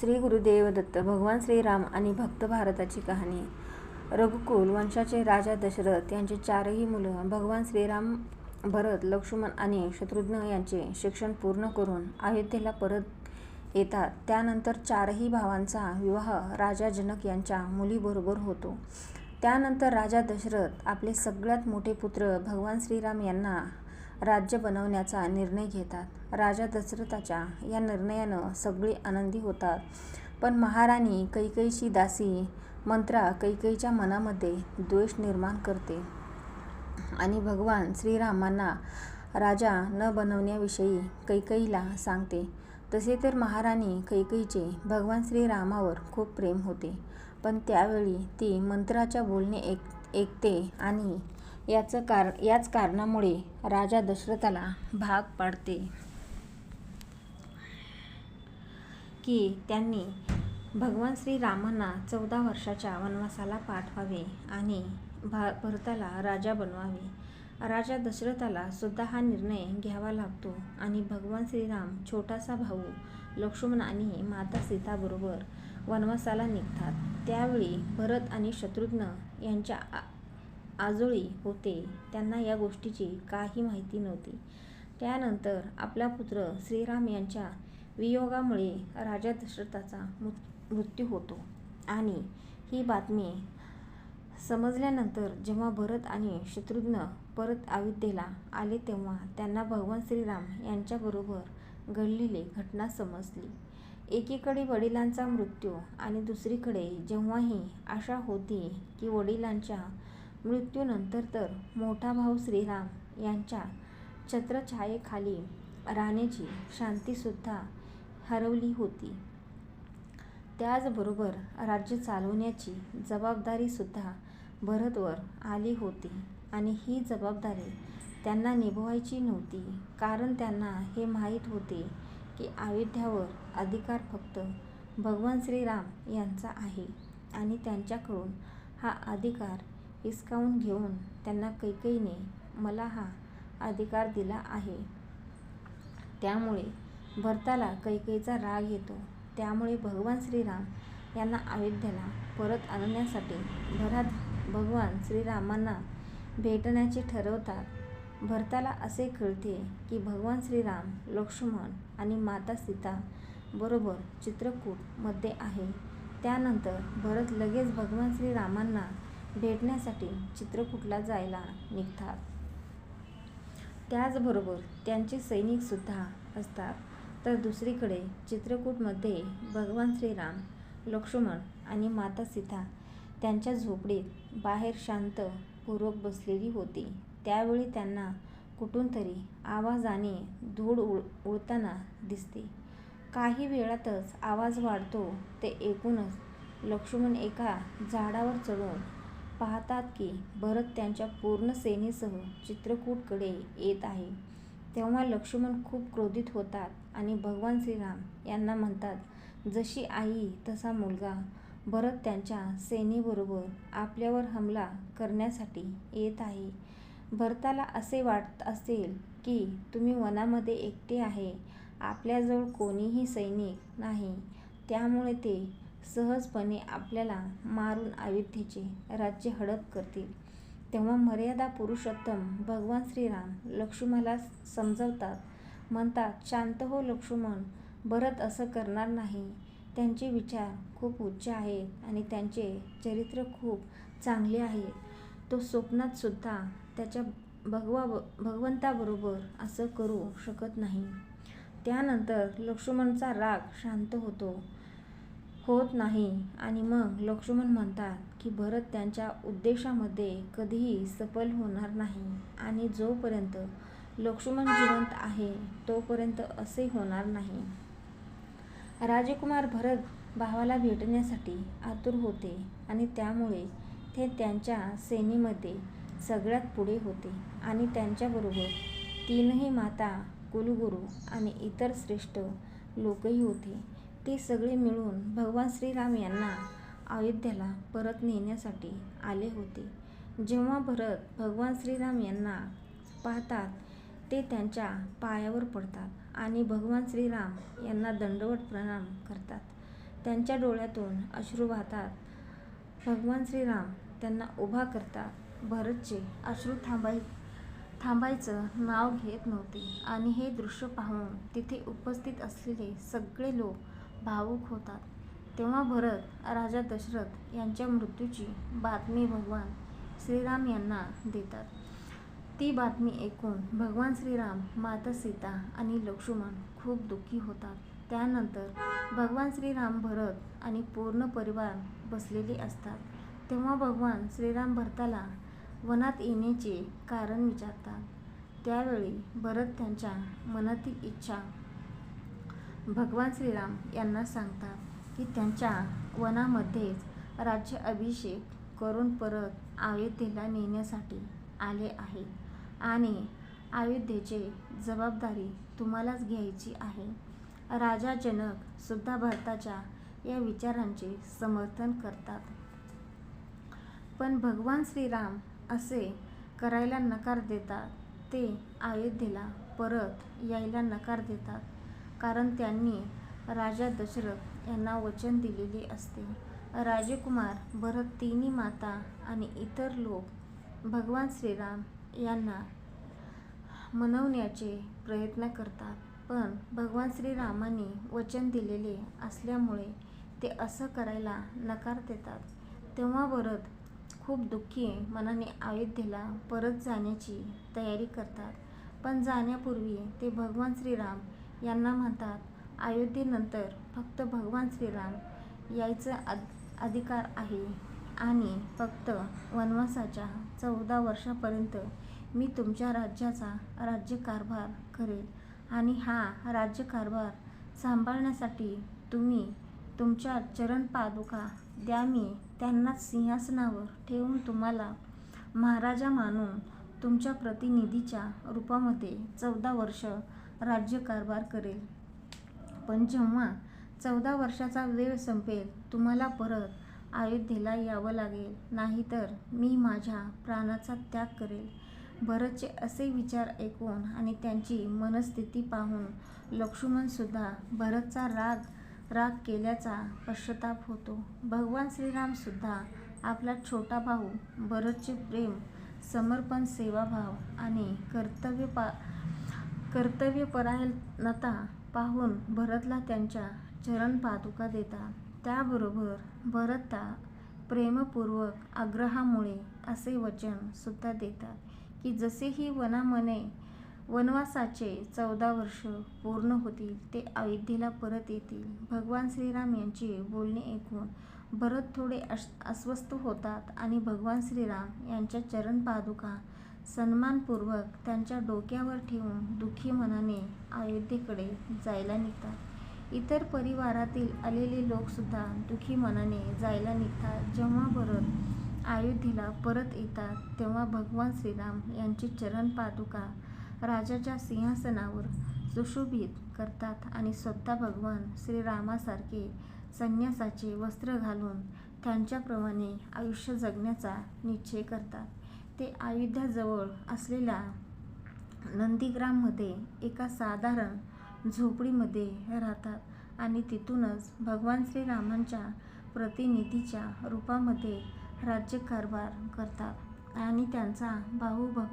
श्री गुरुदेव दत्त भगवान श्रीराम आणि भक्त भारताची कहाणी. रघुकुल वंशाचे राजा दशरथ यांचे चारही मुलं भगवान श्रीराम भरत लक्ष्मण आणि शत्रुघ्न यांचे शिक्षण पूर्ण करून अयोध्येला परत येतात. त्यानंतर चारही भावांचा विवाह राजा जनक यांच्या मुलीबरोबर होतो. त्यानंतर राजा दशरथ आपले सगळ्यात मोठे पुत्र भगवान श्रीराम यांना राज्य बनवण्याचा निर्णय घेतात. राजा दशरथाच्या या निर्णयानं सगळी आनंदी होतात. पण महाराणी कैकईची दासी मंत्रा कैकईच्या मनामध्ये द्वेष निर्माण करते. आणि भगवान श्रीरामांना राजा न बनवण्याविषयी कैकईला सांगते. तसे तर महाराणी कैकेयीचे भगवान श्रीरामावर खूप प्रेम होते. पण त्यावेळी ती मंत्राच्या बोलणे ऐक ऐकते आणि याचं कार याच कारणामुळे राजा दशरथाला भाग पाडते. की त्यांनी भगवान श्रीरामांना चौदा वर्षाच्या वनवासाला पाठवावे आणि भा भरताला राजा बनवावे. राजा दशरथाला सुद्धा हा निर्णय घ्यावा लागतो आणि भगवान श्रीराम छोटासा भाऊ लक्ष्मण आणि माता सीताबरोबर वनवासाला निघतात. त्यावेळी भरत आणि शत्रुघ्न यांच्या आजोळी होते. त्यांना या गोष्टीची काही माहिती नव्हती. त्यानंतर आपला पुत्र श्रीराम यांच्या वियोगामुळे राजा दशरथाचा मृत्यू होतो. आणि ही बातमी समजल्यानंतर जेव्हा भरत आणि शत्रुघ्न परत अयोध्येला आले तेव्हा त्यांना भगवान श्रीराम यांच्याबरोबर घडलेली घटना समजली. एकीकडे वडिलांचा मृत्यू आणि दुसरीकडे जेव्हाही आशा होती की वडिलांच्या मृत्यूनंतर तर मोठा भाऊ श्रीराम यांच्या छत्रछायेखाली राहण्याची शांतीसुद्धा हरवली होती. त्याचबरोबर राज्य चालवण्याची जबाबदारीसुद्धा भरतवर आली होती आणि ही जबाबदारी त्यांना निभवायची नव्हती. कारण त्यांना हे माहीत होते की अयोध्यावर अधिकार फक्त भगवान श्रीराम यांचा आहे आणि त्यांच्याकडून हा अधिकार हिसकावून घेऊन त्यांना कैकेयीने मला हा अधिकार दिला आहे. त्यामुळे भरताला कैकेयीचा राग येतो. त्यामुळे भगवान श्रीराम यांना अयोध्येला परत आणण्यासाठी भरात भगवान श्रीरामांना भेटण्याचे ठरवतात. भरताला असे कळते की भगवान श्रीराम लक्ष्मण आणि माता सीता बरोबर चित्रकूटमध्ये आहे. त्यानंतर भरत लगेच भगवान श्रीरामांना भेटण्यासाठी चित्रकूटला जायला निघतात? त्याचबरोबर त्यांचे सैनिकसुद्धा असतात. तर दुसरीकडे चित्रकूटमध्ये भगवान श्रीराम लक्ष्मण आणि माता सीता त्यांच्या झोपडीत बाहेर शांतपूर्वक बसलेली होती. त्यावेळी त्यांना कुठून तरी आवाजाने धूळ उड उडताना दिसते. काही वेळातच आवाज वाढतो. ते ऐकूनच लक्ष्मण एका झाडावर चढून पाहतात की भरत त्यांच्या पूर्ण सेनेसह चित्रकूटकडे येत आहे. तेव्हा लक्ष्मण खूप क्रोधित होतात आणि भगवान श्रीराम यांना म्हणतात जशी आई तसा मुलगा. भरत त्यांच्या सेनेबरोबर आपल्यावर हमला करण्यासाठी येत आहे. भरताला असे वाटत असेल की तुम्ही वनामध्ये एकटे आहे. आपल्याजवळ कोणीही सैनिक नाही. त्यामुळे ते सहजपणे आपल्याला मारून अयोध्येचे राज्य हडप करतील. तेव्हा मर्यादा पुरुषोत्तम भगवान श्रीराम लक्ष्मणाला समजवतात. म्हणतात शांत हो लक्ष्मण भरत असं करणार नाही. त्यांचे विचार खूप उच्च आहेत आणि त्यांचे चरित्र खूप चांगले आहे. तो स्वप्नातसुद्धा त्याच्या भगवा भगवंताबरोबर असं करू शकत नाही. त्यानंतर लक्ष्मणचा राग शांत होतो. होत नाही. आणि मग लक्ष्मण म्हणतात की भरत त्यांच्या उद्देशामध्ये कधीही सफल होणार नाही. आणि जोपर्यंत लक्ष्मण जिवंत आहे तोपर्यंत असे होणार नाही. राजकुमार भरत भावाला भेटण्यासाठी आतुर होते आणि त्यामुळे ते त्यांच्या सेनेमध्ये सगळ्यात पुढे होते. आणि त्यांच्याबरोबर तीनही माता कुलगुरू आणि इतर श्रेष्ठ लोकही होते. ते सगळे मिळून भगवान श्रीराम यांना अयोध्येला परत नेण्यासाठी आले होते. जेव्हा भरत भगवान श्रीराम यांना पाहतात ते त्यांच्या पायावर पडतात आणि भगवान श्रीराम यांना दंडवत प्रणाम करतात. त्यांच्या डोळ्यातून अश्रू वाहतात. भगवान श्रीराम त्यांना उभा करतात. भरतचे अश्रू थांबाय थांबायचं नाव घेत नव्हते आणि हे दृश्य पाहून तिथे उपस्थित असलेले सगळे लोक भावूक होतात. तेव्हा भरत राजा दशरथ यांच्या मृत्यूची बातमी भगवान श्रीराम यांना देतात. ती बातमी ऐकून भगवान श्रीराम माता सीता आणि लक्ष्मण खूप दुःखी होतात. त्यानंतर भगवान श्रीराम भरत आणि पूर्ण परिवार बसलेले असतात. तेव्हा भगवान श्रीराम भरताला वनात येण्याचे कारण विचारतात. त्यावेळी भरत त्यांच्या मनातील इच्छा भगवान श्रीराम यांना सांगतात की त्यांच्या वनामध्येच राज्य अभिषेक करून परत अयोध्येला नेण्यासाठी आले आहे. आणि अयोध्येचे जबाबदारी तुम्हालाच घ्यायची आहे. राजा जनक सुद्धा भारताच्या या विचारांचे समर्थन करतात. पण भगवान श्रीराम असे करायला नकार देतात ते अयोध्येला परत यायला नकार देतात. कारण त्यांनी राजा दशरथ यांना वचन दिलेले असते. राजकुमार भरत तिन्ही माता आणि इतर लोक भगवान श्रीराम यांना मनवण्याचे प्रयत्न करतात. पण भगवान श्रीरामांनी वचन दिलेले असल्यामुळे ते असं करायला नकार देतात. तेव्हा भरत खूप दुःखी मनाने अयोध्येला परत जाण्याची तयारी करतात. पण जाण्यापूर्वी ते भगवान श्रीराम यांना म्हणतात अयोध्येनंतर फक्त भगवान श्रीराम यायचं अद अधिकार आहे आणि फक्त वनवासाच्या चौदा वर्षापर्यंत मी तुमच्या राज्याचा राज्यकारभार करेल आणि हा राज्यकारभार सांभाळण्यासाठी तुम्ही तुमच्या चरणपादुका द्या. मी त्यांनाच सिंहासनावर ठेवून तुम्हाला महाराजा मानून तुमच्या प्रतिनिधीच्या रूपामध्ये चौदा वर्ष राज्यकारभार करेल. पण जेव्हा चौदा वर्षाचा वेळ संपेल तुम्हाला परत अयोध्येला यावं लागेल. नाहीतर मी माझ्या प्राणाचा त्याग करेल. भरतचे असे विचार ऐकून आणि त्यांची मनस्थिती पाहून लक्ष्मणसुद्धा भरतचा राग राग केल्याचा पश्चाताप होतो. भगवान श्रीरामसुद्धा आपला छोटा भाऊ भरतचे प्रेम समर्पण सेवाभाव आणि कर्तव्य पा कर्तव्यपरायणता पाहून भरतला त्यांच्या चरणपादुका देतात त्याबरोबर भरता प्रेमपूर्वक आग्रहामुळे असे वचन सुद्धा देतात की जसेही वनामने वनवासाचे चौदा वर्ष पूर्ण होतील ते अयोध्येला परत येतील. भगवान श्रीराम यांचे बोलणे ऐकून भरत थोडे अश अस्वस्थ होतात आणि भगवान श्रीराम यांच्या चरणपादुका सन्मानपूर्वक त्यांच्या डोक्यावर ठेवून दुःखी मनाने अयोध्येकडे जायला निघतात. इतर परिवारातील आलेले लोकसुद्धा दुःखी मनाने जायला निघतात. जेव्हा भरत अयोध्येला परत येतात तेव्हा भगवान श्रीराम यांची चरण पादुका राजाच्या सिंहासनावर सुशोभित करतात आणि स्वतः भगवान श्रीरामासारखे संन्यासाचे वस्त्र घालून त्यांच्याप्रमाणे आयुष्य जगण्याचा निश्चय करतात. ते अयोध्याजवळ असलेल्या नंदीग्राममध्ये एका साधारण झोपडीमध्ये राहतात आणि तिथूनच भगवान श्रीरामांच्या प्रतिनिधीच्या रूपामध्ये राज्यकारभार करतात आणि त्यांचा भाऊ भगवान